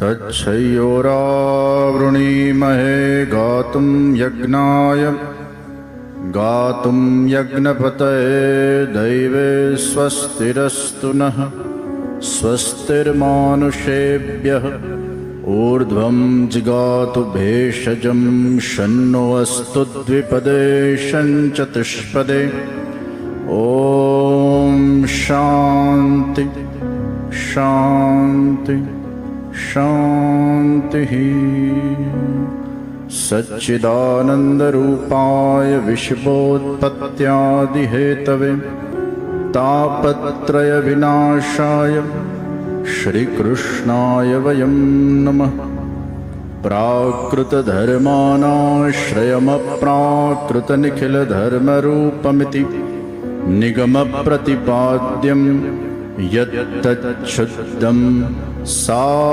तच्छयोरावृणीमहे गातुं यज्ञाय गातुं यज्ञपतये दैवे स्वस्तिरस्तु नः। स्वस्तिर्मानुषेभ्यः। ऊर्ध्वं जिगातु भेषजं शन्नो अस्तु द्विपदे शञ्चतुष्पदे। ॐ शान्ति शान्ति शान्तिः सच्चिदानन्दरूपाय विश्वोत्पत्त्यादिहेतवे तापत्रयविनाशाय श्रीकृष्णाय वयं नमः। प्राकृतधर्मानाश्रयमप्राकृतनिखिलधर्मरूपमिति निगमप्रतिपाद्यं यत्तच्छुद्धं साकृतिस्तौमि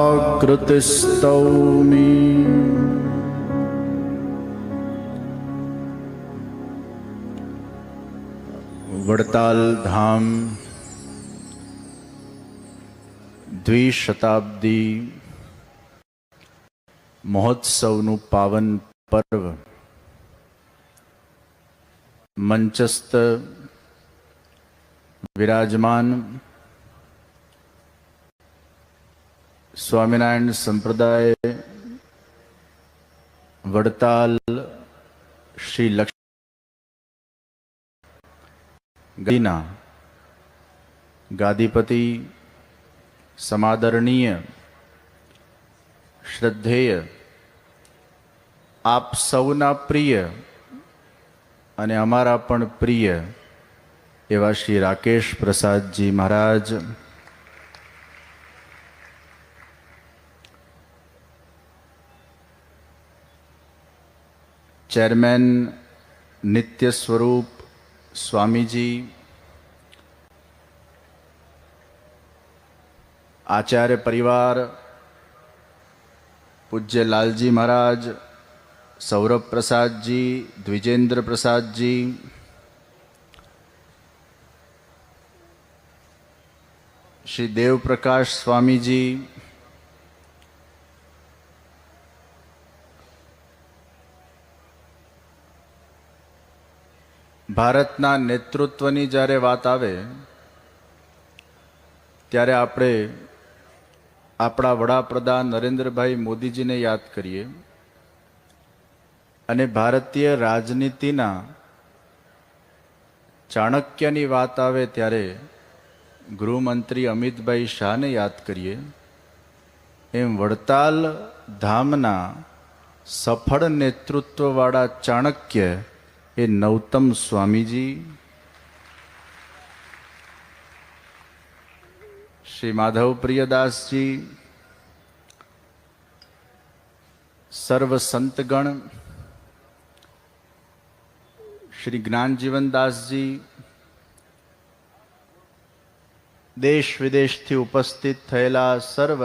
વડતાલ ધામ દ્વિશતાબ્દી મહોત્સવનું પાવન પર્વ મંચસ્થ વિરાજમાન સ્વામિનારાયણ સંપ્રદાય વડતાલ શ્રી લક્ષ્મી ગદીના ગાદીપતિ, સમાદરણીય, શ્રદ્ધેય, આપ સૌના પ્રિય અને અમારા પણ પ્રિય એવા શ્રી રાકેશ પ્રસાદજી મહારાજ. ચેરમેન નિત્ય સ્વરૂપ સ્વામીજી આચાર્ય પરિવાર પૂજ્ય લાલજી મહારાજ સૌરભ પ્રસાદજી દ્વિજેન્દ્ર પ્રસાદજી શ્રી દેવપ્રકાશ સ્વામીજી ભારતના નેતૃત્વની જ્યારે વાત આવે, ત્યારે આપણે આપણા વડાપ્રધાન નરેન્દ્રભાઈ મોદીજીને યાદ કરીએ અને ભારતીય રાજનીતિના ચાણક્યની વાત આવે ત્યારે ગૃહમંત્રી અમિતભાઈ શાહને યાદ કરીએ, એમ વડતાલ ધામના સફળ નેતૃત્વવાળા ચાણક્ય એ નૌતમ સ્વામીજી, શ્રી માધવ પ્રિયદાસજી સર્વ સંતગણ, શ્રી જ્ઞાનજીવનદાસજી, દેશ વિદેશથી ઉપસ્થિત થયેલા સર્વ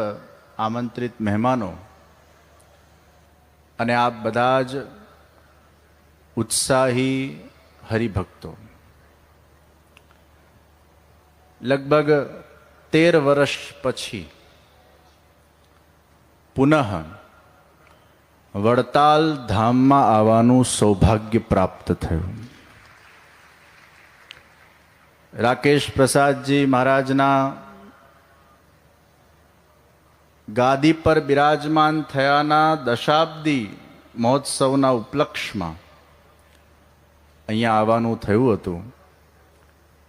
આમંત્રિત મહેમાનો, અને આપ બધા જ ઉત્સાહી હરિભક્તો. લગભગ તેર વર્ષ પછી પુનઃ વડતાલ ધામમાં આવવાનું સૌભાગ્ય પ્રાપ્ત થયું. રાકેશ પ્રસાદજી મહારાજના ગાદી પર બિરાજમાન થયાના દશાબ્દી મહોત્સવના ઉપલક્ષમાં અહીંયા આવવાનું થયું હતું.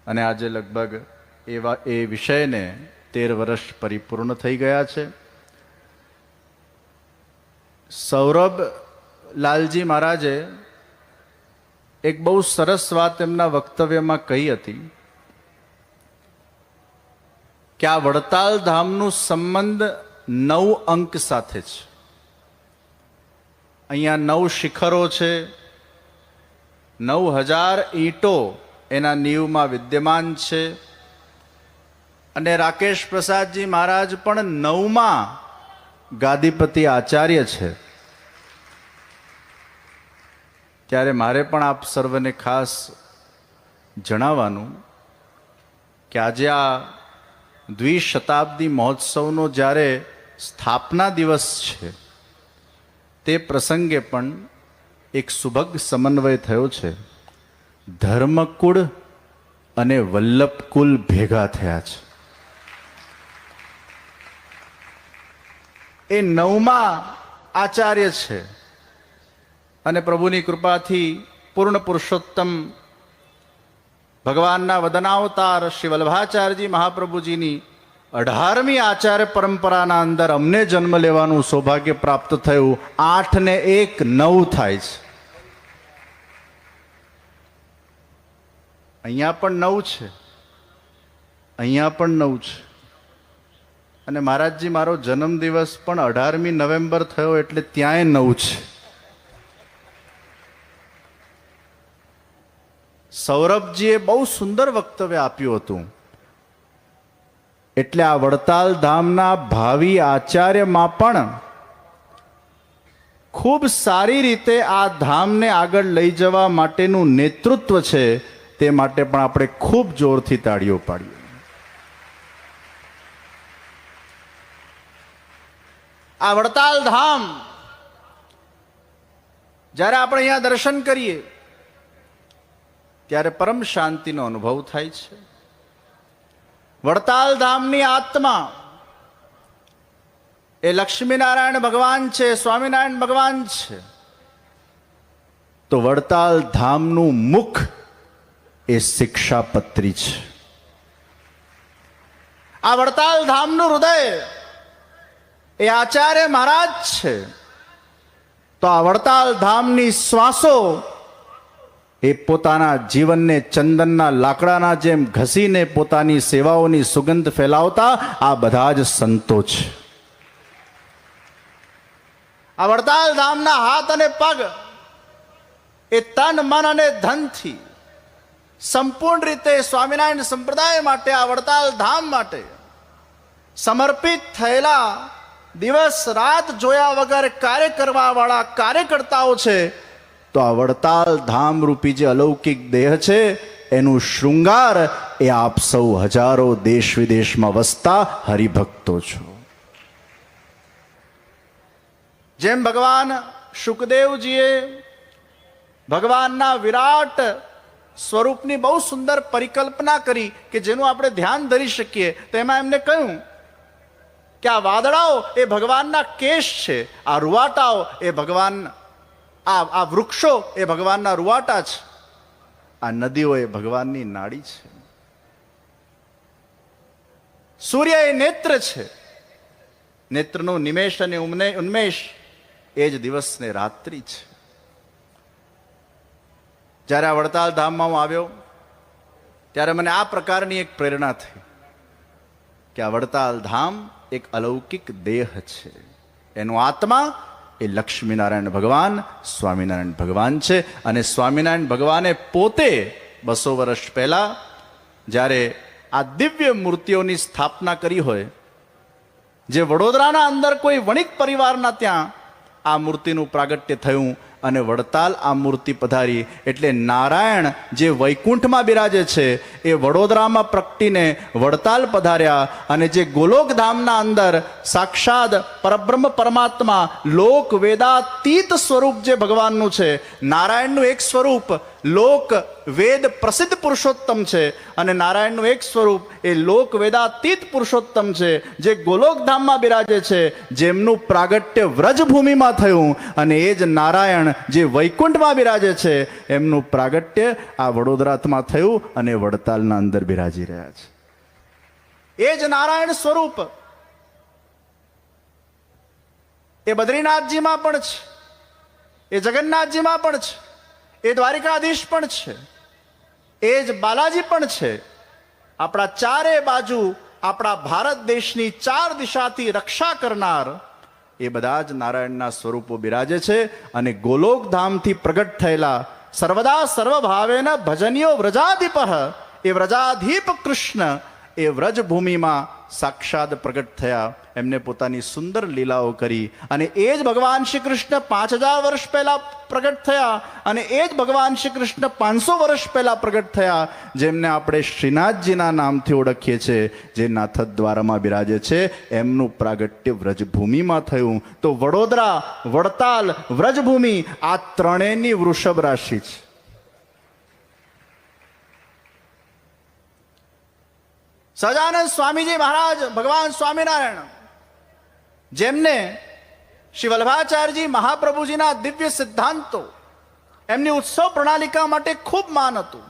અને આજે લગભગ એવા એ વિષયને તેર વર્ષ પરિપૂર્ણ થઈ ગયા છે. સૌરભ લાલજી મહારાજે એક બહુ સરસ વાત એમના વક્તવ્યમાં કહી હતી કે આ વડતાલ ધામનું સંબંધ નવ અંક સાથે છે. અહીંયા નવ શિખરો છે નવ હજાર ઈંટો એના નીવમાં વિદ્યમાન છે. અને રાકેશ પ્રસાદજી મહારાજ પણ નવમાં ગાદીપતિ આચાર્ય છે. ત્યારે મારે પણ આપ સર્વને ખાસ જણાવવાનું કે આજે આ દ્વિશતાબ્દી મહોત્સવનો જ્યારે સ્થાપના દિવસ છે, તે પ્રસંગે પણ એક સુભગ સમન્વય થયો છે. ધર્મકુળ અને વલ્લભકુલ ભેગા થયા છે. એ નવમા આચાર્ય છે. અને પ્રભુની કૃપાથી પૂર્ણ પુરુષોત્તમ ભગવાનના વદનાવતાર શ્રી વલ્લભાચાર્યજી મહાપ્રભુજીની અઢારમી આચાર્ય પરંપરાના અંદર અમને જન્મ લેવાનું સૌભાગ્ય પ્રાપ્ત થયું. આઠ ને એક નવ થાય છે. અહીંયા પણ નવ છે. અહીંયા પણ નવ છે. અને મહારાજજી, મારો જન્મદિવસ પણ અઢારમી નવેમ્બર થયો એટલે ત્યાંય નવ છે. સૌરભજીએ બહુ સુંદર વક્તવ્ય આપ્યું હતું. એટલે આ વડતાલ ધામના ભાવિ આચાર્યમાં પણ ખૂબ સારી રીતે આ ધામને આગળ લઈ જવા માટેનું નેતૃત્વ છે તે માટે પણ આપણે ખૂબ જોરથી તાળીઓ પાડીએ. આ વડતાલ ધામ, જ્યારે આપણે અહીંયા દર્શન કરીએ, ત્યારે પરમ શાંતિનો અનુભવ થાય છે. વડતાલ ધામની આત્મા. એ લક્ષ્મીનારાયણ ભગવાન છે, સ્વામિનારાયણ ભગવાન છે. તો વડતાલ ધામનું મુખ એ શિક્ષાપત્રી છે. આ વડતાલ ધામનું હૃદય એ આચાર્ય મહારાજ છે. તો આ વડતાલ ધામની શ્વાસો એ પોતાના જીવનને ચંદનના લાકડાના જેમ ઘસીને પોતાની સેવાઓની સુગંધ ફેલાવતા આ બધા જ સંતો છે આ વડતાલ ધામના હાથ અને પગ એ તન, મન અને ધનથી સંપૂર્ણ રીતે સ્વામિનારાયણ સંપ્રદાય માટે, આ વડતાલ ધામ માટે સમર્પિત થયેલા દિવસ રાત જોયા વગર કાર્ય કરવા વાળા કાર્યકર્તાઓ છે તો આ વડતાલ ધામ રૂપી જે અલૌકિક દેહ છે, એનું શૃંગાર એ આપ સૌ હજારો દેશ વિદેશમાં વસતા હરિભક્તો છો. જેમ ભગવાન શુકદેવજીએ ભગવાનના વિરાટ સ્વરૂપની બહુ સુંદર પરિકલ્પના કરી કે જેનું આપણે ધ્યાન ધરી શકીએ, તો એમાં એમને કહ્યું કે આ વાદળાઓ એ ભગવાનના કેશ છે, આ રૂવાટાઓ એ ભગવાન આ આ વૃક્ષો એ ભગવાનના રૂવાટા છે આ નદીઓ એ ભગવાનની નાડી છે. સૂર્ય એ નેત્ર છે. નેત્રનું નિમેશ અને ઉમને, ઉન્મેષ એ જ દિવસ ને રાત્રિ છે. જ્યારે આ વડતાલ ધામમાં હું આવ્યો, ત્યારે મને આ પ્રકારની એક પ્રેરણા થઈ કે આ વડતાલ ધામ એક અલૌકિક દેહ છે. એનું આત્મા એ લક્ષ્મીનારાયણ ભગવાન, સ્વામિનારાયણ ભગવાન છે. અને સ્વામિનારાયણ ભગવાને પોતે બસો વર્ષ પહેલા જ્યારે આ દિવ્ય મૂર્તિઓની સ્થાપના કરી હોય, જે વડોદરાના અંદર કોઈ વણિક પરિવારના ત્યાં આ મૂર્તિનું પ્રાગટ્ય થયું અને વડતાલ આ મૂર્તિ પધારી. એટલે નારાયણ જે વૈકુંઠમાં બિરાજે છે, એ વડોદરામાં પ્રગટીને વડતાલ પધાર્યા અને જે ગોલોકધામના અંદર સાક્ષાત પરબ્રહ્મ પરમાત્મા લોક વેદાતીત સ્વરૂપ જે ભગવાનનું છે, નારાયણનું એક સ્વરૂપ, લોક વેદ પ્રસિદ્ધ પુરુષોત્તમ છે અને નારાયણનું એક સ્વરૂપ એ લોક વેદાતીત પુરુષોત્તમ છે, જે ગોલોકધામમાં બિરાજે છે, જેમનું પ્રાગટ્ય વ્રજભૂમિમાં થયું અને એ જ નારાયણ જે વૈકુંઠમાં બિરાજે છે, એમનું પ્રાગટ્ય આ વડોદરામાં થયું અને વડતાલના અંદર બિરાજી રહ્યા છે. એ જ નારાયણ સ્વરૂપ એ બદ્રીનાથજીમાં પણ છે, એ જગન્નાથજીમાં પણ છે એ દ્વારિકાધીશ પણ છે. એ જ બાલાજી પણ છે. આપણા ચારે બાજુ આપણા ભારત દેશની ચાર દિશાથી રક્ષા કરનાર એ બધા જ નારાયણના સ્વરૂપો બિરાજે છે અને ગોલોક ધામથી પ્રગટ થયેલા સર્વદા સર્વભાવેન ભજનીયો વ્રજાધિપ એ વ્રજાધિપ કૃષ્ણ એ વ્રજભૂમિમાં સાક્ષાત પ્રગટ થયા. એમને પોતાની સુંદર લીલાઓ કરી અને એ જ ભગવાન શ્રી કૃષ્ણ પાંચ હજાર વર્ષ પહેલા પ્રગટ થયા અને એ જ ભગવાન શ્રી કૃષ્ણ પાંચસો વર્ષ પહેલા પ્રગટ થયા, જેમને આપણે શ્રીનાથજીના નામથી ઓળખીએ છીએ, જે નાથદ દ્વારામાં બિરાજે છે. એમનું પ્રાગટ્ય વ્રજભૂમિમાં થયું. તો વડોદરા, વડતાલ, વ્રજભૂમિ, આ ત્રણેયની વૃષભ રાશિ છે. સજાનંદ સ્વામીજી મહારાજ, ભગવાન સ્વામિનારાયણ. જેમને શ્રી વલ્ભાચાર્યજી મહાપ્રભુજીના દિવ્ય સિદ્ધાંતો, એમની ઉત્સવ પ્રણાલિકા માટે ખૂબ માન હતું.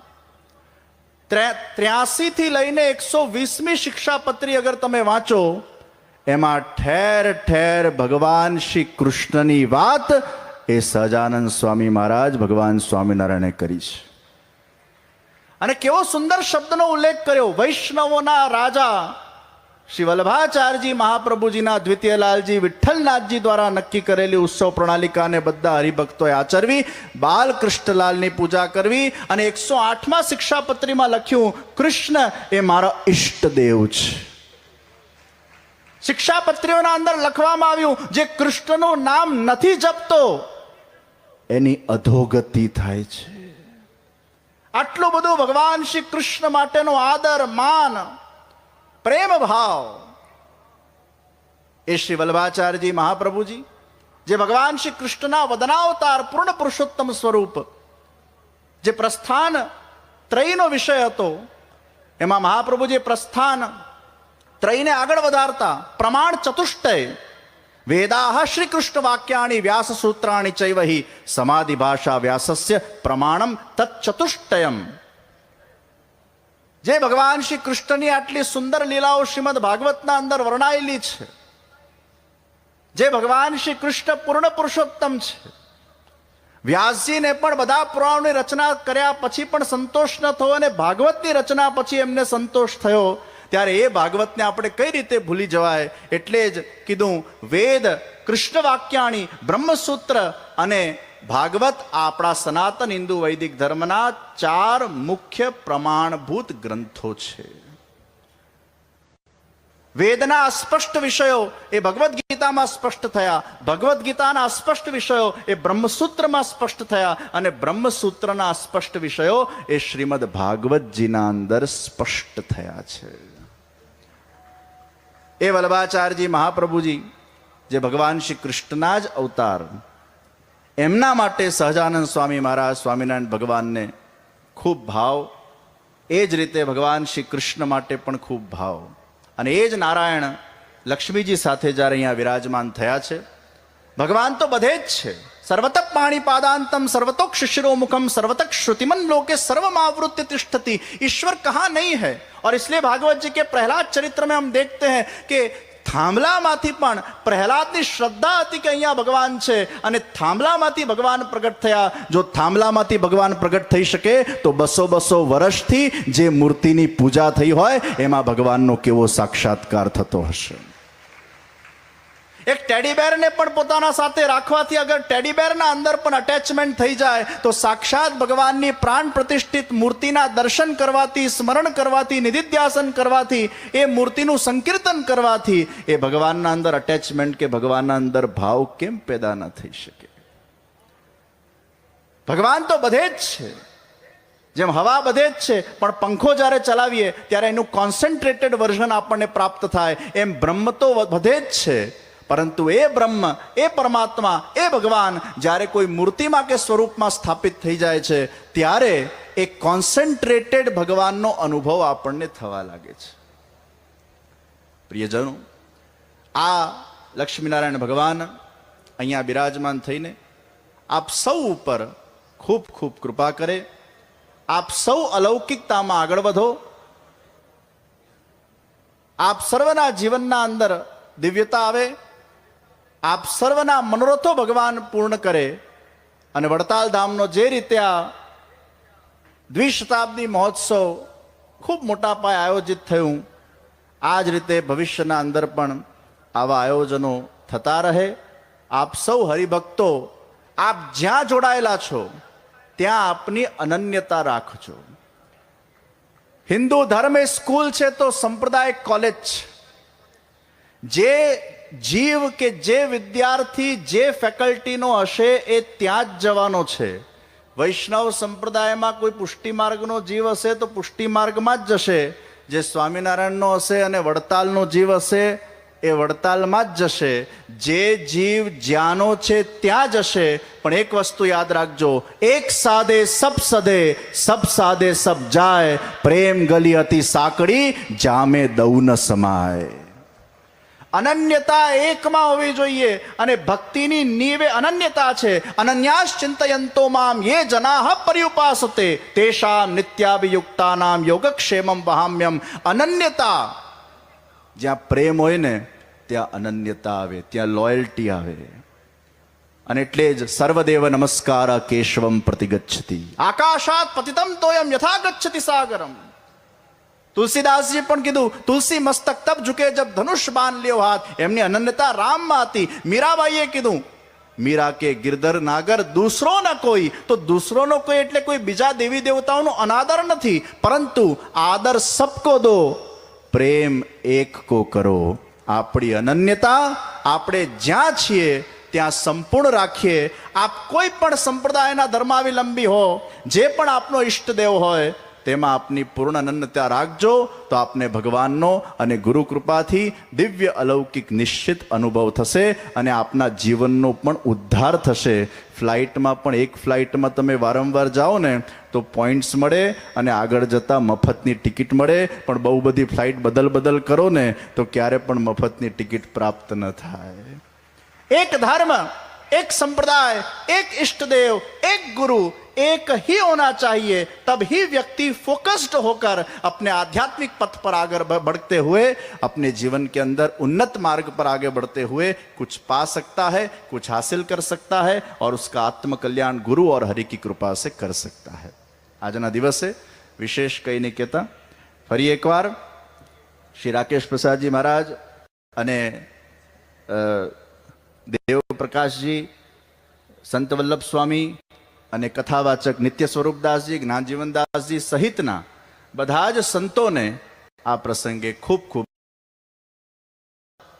ત્ર્યાસી થી લઈને એકસો વીસમી શિક્ષાપત્રી અગર તમે વાંચો, એમાં ઠેર ઠેર ભગવાન શ્રી કૃષ્ણની વાત એ સહજાનંદ સ્વામી મહારાજ ભગવાન સ્વામિનારાયણે કરી છે. અને કેવો સુંદર શબ્દનો ઉલ્લેખ કર્યો વૈષ્ણવોના રાજા શ્રી વલ્લભાચાર્યજી મહાપ્રભુજીના દ્વિતીયલાલજી વિઠ્ઠલનાથજી દ્વારા નક્કી કરેલી ઉત્સવ પ્રણાલિકાને બધા હરિભક્તોએ આચરવી, બાલકૃષ્ણલાલની પૂજા કરવી અને એકસો આઠમાં શિક્ષાપત્રીમાં લખ્યું, કૃષ્ણ એ મારો ઈષ્ટદેવ છે. શિક્ષાપત્રીઓના અંદર લખવામાં આવ્યું, જે કૃષ્ણનું નામ નથી જપતો, એની અધોગતિ થાય છે. આટલું બધું ભગવાન શ્રી કૃષ્ણ માટેનો આદર, માન પ્રેમ ભાવ એ શ્રી વલ્લભાચાર્યજી મહાપ્રભુજી, જે ભગવાન શ્રી કૃષ્ણના વદનાવતાર પૂર્ણ પુરુષોત્તમ સ્વરૂપ જે પ્રસ્થાન ત્રયનો વિષય હતો, એમાં મહાપ્રભુજી પ્રસ્થાન ત્રયને આગળ વધારતા પ્રમાણ ચતુષ્ટય વેદાહ શ્રી કૃષ્ણ વાક્યાણી વ્યાસ સૂત્રાણી ચૈવહી સમાધિ ભાષા વ્યાસસ્ય પ્રમાણમ તત્ચતુષ્ટયમ. જે ભગવાન શ્રી કૃષ્ણની આટલી સુંદર લીલાઓ શ્રીમદ ભાગવતના અંદર વર્ણાયેલી છે. જે ભગવાન શ્રી કૃષ્ણ પૂર્ણ પુરુષોત્તમ છે. વ્યાસજીને પણ બધા પુરાણોની રચના કર્યા પછી પણ સંતોષ ન થયો અને ભાગવતની રચના પછી એમને સંતોષ થયો. ત્યારે એ ભાગવતને આપણે કઈ રીતે ભૂલી જવાય? એટલે જ કીધું વેદ કૃષ્ણ વાક્યાણી બ્રહ્મસૂત્ર અને ભાગવત આપણા સનાતન હિન્દુ વૈદિક ધર્મના ચાર મુખ્ય પ્રમાણભૂત ગ્રંથો છે. વેદના અસ્પષ્ટ વિષયો એ ભગવદ્ ગીતામાં સ્પષ્ટ થયા. ભગવદ્ ગીતાના અસ્પષ્ટ વિષયો એ બ્રહ્મસૂત્રમાં સ્પષ્ટ થયા અને બ્રહ્મસૂત્રના અસ્પષ્ટ વિષયો એ શ્રીમદ ભાગવતજીના અંદર સ્પષ્ટ થયા છે. એ વલ્લભાચાર્યજી મહાપ્રભુજી, જે ભગવાન શ્રી કૃષ્ણના જ અવતાર એમના માટે સહજાનંદ સ્વામી મહારાજ સ્વામિનારાયણ ભગવાનને ખૂબ ભાવ એ જ રીતે ભગવાન શ્રી કૃષ્ણ માટે પણ ખૂબ ભાવ અને એ જ નારાયણ લક્ષ્મીજી સાથે જ્યારે અહીંયા વિરાજમાન થયા છે ભગવાન તો બધે જ છે સર્વતક પાણી પાદાંતમ સર્વતોક शिशिरोमुखम सर्वतक श्रुतिमन लोके सर्वमावृत्य तिष्ठति ईश्वर कहाँ नहीं है और इसलिए भागवत जी के प्रहलाद चरित्र में हम देखते हैं कि થાંભલામાંથી પણ પ્રહલાદની શ્રદ્ધા હતી કે અહીંયા ભગવાન છે અને થાંભલામાંથી ભગવાન પ્રગટ થયા. જો થાંભલામાંથી ભગવાન પ્રગટ થઈ શકે તો બસો બસો વર્ષથી જે મૂર્તિની પૂજા થઈ હોય એમાં ભગવાનનો કેવો સાક્ષાત્કાર થતો હશે? એક ટેડીબેરને પણ પોતાના સાથે રાખવાથી અગર ટેડીબેરના અંદર પણ અટેચમેન્ટ થઈ જાય, તો સાક્ષાત ભગવાનની પ્રાણ પ્રતિષ્ઠિત મૂર્તિના દર્શન કરવાથી, સ્મરણ કરવાથી, નિધિધ્યાસન કરવાથી, એ મૂર્તિનું સંકીર્તન કરવાથી, એ ભગવાનના અંદર અટેચમેન્ટ કે ભગવાનના અંદર ભાવ કેમ પેદા ન થઈ શકે? ભગવાન તો બધે જ છે. જેમ હવા બધે જ છે, પણ પંખો જ્યારે ચલાવીએ, ત્યારે એનું કોન્સન્ટ્રેટેડ વર્ઝન આપણને પ્રાપ્ત થાય. એમ બ્રહ્મ તો બધે જ છે. પરંતુ એ બ્રહ્મ, એ પરમાત્મા, એ ભગવાન જ્યારે કોઈ મૂર્તિમાં કે સ્વરૂપમાં સ્થાપિત થઈ જાય છે, ત્યારે એ કોન્સન્ટ્રેટેડ ભગવાનનો અનુભવ આપણને થવા લાગે છે. પ્રિયજનો, આ લક્ષ્મીનારાયણ ભગવાન અહીંયા બિરાજમાન થઈને આપ સૌ ઉપર ખૂબ ખૂબ કૃપા કરે, આપ સૌ અલૌકિકતામાં આગળ વધો, આપ સર્વના જીવનના અંદર દિવ્યતા આવે આપ સર્વના મનોરથો ભગવાન પૂર્ણ કરે અને વડતાલ ધામનો જે રીતે આ દ્વિશતાબ્દી મહોત્સવ ખૂબ મોટા પાયે આયોજિત થયું, આ જ રીતે ભવિષ્યના અંદર પણ આવા આયોજનો થતા રહે. આપ સૌ હરિભક્તો, આપ જ્યાં જોડાયેલા છો, ત્યાં આપની અનન્યતા રાખજો. હિન્દુ ધર્મ એ સ્કૂલ છે તો સંપ્રદાય કોલેજ જે જીવ કે જે વિદ્યાર્થી, જે ફેકલ્ટીનો હશે એ ત્યાં જ જવાનો છે. વૈષ્ણવ સંપ્રદાયમાં કોઈ પુષ્ટિ માર્ગનો જીવ હશે તો પુષ્ટિ માર્ગમાં જ જશે. જે સ્વામિનારાયણનો હશે અને વડતાલનો જીવ હશે એ વડતાલમાં જ જશે. જે જીવ જ્યાંનો છે ત્યાં જશે. પણ એક વસ્તુ યાદ રાખજો, એક સાદે સબ સદે, સબ સાદે સબ જાય. પ્રેમ ગલી હતી સાંકડી, જામે દઉ ન સમાય. અનન્યતા એકમાં હોવી જોઈએ અને ભક્તિની નીવે અનન્યતા છે. અનન્યાશ મામ યે જનાહ પર્યુપાસતે. તેષામ નિત્યાભિયુક્તાનામ યોગક્ષેમમ વહામ્યમ. અનન્યતા, જ્યાં પ્રેમ હોય ને, ત્યાં અનન્યતા આવે, ત્યાં લોયલ્ટી આવે. અને એટલે જ સર્વદેવ નમસ્કાર કેશવમ પ્રતિગચ્છતિ. આકાશાત પતિતમ તોયમ યથા ગચ્છતિ સાગરમ. તુલસીદાસજી પણ કીધું, તુલસી મસ્તક તબ ઝુકે જબ ધનુષ બાન લ્યો હાથ. એમની અનન્યતા રામમાં હતી. મીરાબાઈએ કીધું, મીરા કે ગિરધર નાગર દૂસરો ન કોઈ. તો દૂસરોનો કોઈ એટલે કોઈ બીજા દેવી દેવતાઓનો અનાદર નથી. પરંતુ આદર સબકો દો, પ્રેમ એક કો કરો. આપણી અનન્યતા આપણે જ્યાં છીએ, ત્યાં સંપૂર્ણ રાખીએ. આપ કોઈ પણ સંપ્રદાયના ધર્માવિલંબી હો, જે પણ આપનો ઈષ્ટદેવ હોય તેમાં આપની પૂર્ણ અનન્યતા રાખજો તો આપને ભગવાનનો અને ગુરુ કૃપાથી દિવ્ય અલૌકિક નિશ્ચિત અનુભવ થશે અને આપના જીવનનો પણ ઉદ્ધાર થશે. ફ્લાઇટમાં પણ એક ફ્લાઇટમાં તમે વારંવાર જાઓ ને તો પોઈન્ટ્સ મળે અને આગળ જતાં મફતની ટિકિટ મળે. પણ બહુ બધી ફ્લાઇટ બદલ બદલ કરો ને તો ક્યારે પણ મફતની ટિકિટ પ્રાપ્ત ન થાય. એક ધર્મ, એક સંપ્રદાય, એક ઇષ્ટદેવ એક ગુરુ एक ही होना चाहिए तब ही व्यक्ति फोकस्ड होकर अपने आध्यात्मिक पथ पर आगे ब- बढ़ते हुए अपने जीवन के अंदर उन्नत मार्ग पर आगे बढ़ते हुए कुछ पा सकता है कुछ हासिल कर सकता है और उसका आत्म कल्याण गुरु और हरि की कृपा से कर सकता है આજના દિવસે વિશેષ કંઈ નહીં કહેતા ફરી એકવાર શ્રી રાકેશ પ્રસાદજી મહારાજ અને અ, દેવ પ્રકાશજી સંત વલ્લભ સ્વામી અને કથાવાચક નિત્ય સ્વરૂપદાસજી, જ્ઞાનજીવનદાસજી સહિતના બધા જ સંતોને આ પ્રસંગે ખૂબ ખૂબ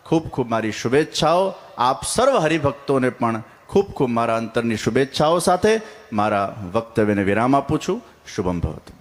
ખૂબ ખૂબ મારી શુભેચ્છાઓ. આપ સર્વ હરિભક્તોને પણ ખૂબ ખૂબ મારા અંતરની શુભેચ્છાઓ સાથે મારા વક્તવ્યને વિરામ આપું છું. શુભમ ભવતું.